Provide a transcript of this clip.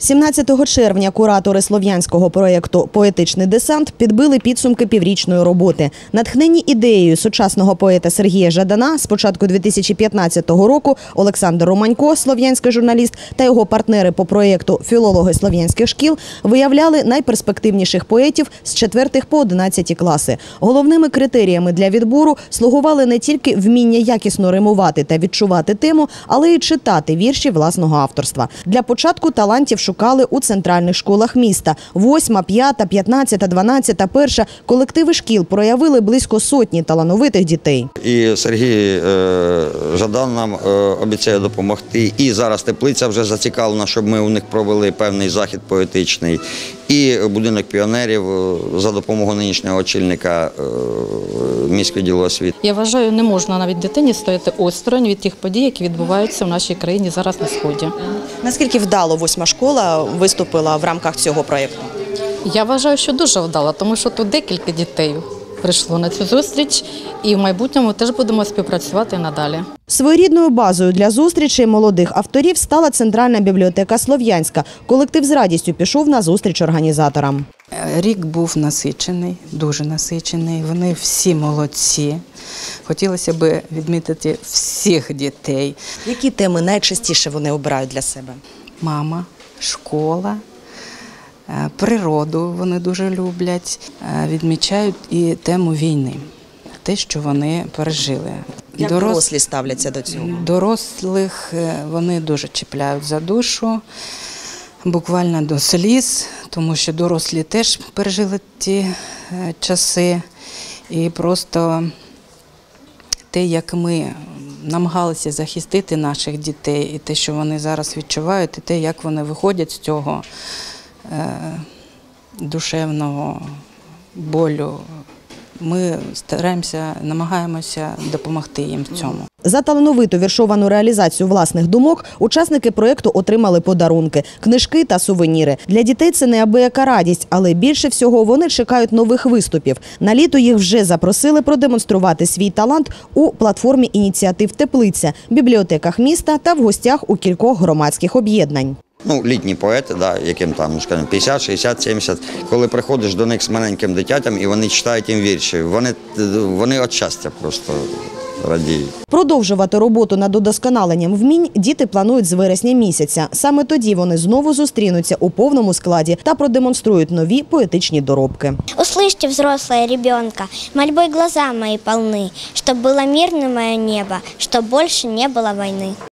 17 червня куратори слов'янського проєкту Поетичний десант підбили підсумки піврічної роботи. Натхнені ідеєю сучасного поета Сергія Жадана з початку 2015 року Олександр Романько, слов'янський журналіст, та його партнери по проєкту Філологи слов'янських шкіл виявляли найперспективніших поетів з 4 по 11 класи. Головними критеріями для відбору слугували не тільки вміння якісно римувати та відчувати тему, але й читати вірші власного авторства. Для початку талантів шукали у центральних школах міста. Восьма, п'ята, п'ятнадцята, дванадцята, перша колективи шкіл проявили близько сотні талановитих дітей. І Сергій е, Жадан нам е, обіцяє допомогти. І зараз теплиця вже зацікавлена, щоб ми у них провели певний захід поетичний. І будинок піонерів е, за допомогою нинішнього очільника е, міського ділу освіти. Я вважаю, не можна навіть дитині стояти осторонь від тих подій, які відбуваються в нашій країні зараз на сході. Наскільки вдало восьма школа виступила в рамках цього проєкту? Я вважаю, що дуже вдало, тому що тут декілька дітей прийшло на цю зустріч, і в майбутньому теж будемо співпрацювати надалі. Своєрідною базою для зустрічей молодих авторів стала Центральна бібліотека Слов'янська. Колектив з радістю пішов на зустріч організаторам. Рік був насичений, дуже насичений. Вони всі молодці. Хотілося б відмітити всіх дітей: Які теми найчастіше вони обирають для себе? мама, школа, природу вони дуже люблять. Е, Відмічають і тему війни, те, що вони пережили. Як Дорос- дорослі ставляться до цього? Дорослих е, вони дуже чіпляють за душу, буквально до сліз, тому що дорослі теж пережили ті е, часи. І просто те, як ми намагалися захистити наших дітей, і те, що вони зараз відчувають, і те, як вони виходять з цього е, душевного болю. Ми стараємося, намагаємося допомогти їм в цьому. За талановиту віршовану реалізацію власних думок учасники проєкту отримали подарунки, книжки та сувеніри. Для дітей це неабияка радість, але більше всього вони чекають нових виступів. На літо їх вже запросили продемонструвати свій талант у платформі ініціатив Теплиця, бібліотеках міста та в гостях у кількох громадських об'єднань Ну, літні поети, да, яким там, ну, скажімо, 50, 60, 70, коли приходиш до них з маленьким дитятям і вони читають їм вірші, вони, вони від щастя просто радіють. Продовжувати роботу над удосконаленням вмінь діти планують з вересня місяця. Саме тоді вони знову зустрінуться у повному складі та продемонструють нові поетичні доробки. Услышьте, взрослая ребенка, мольбой глаза мои полны, чтоб было мирно мое небо, чтоб больше не было войны.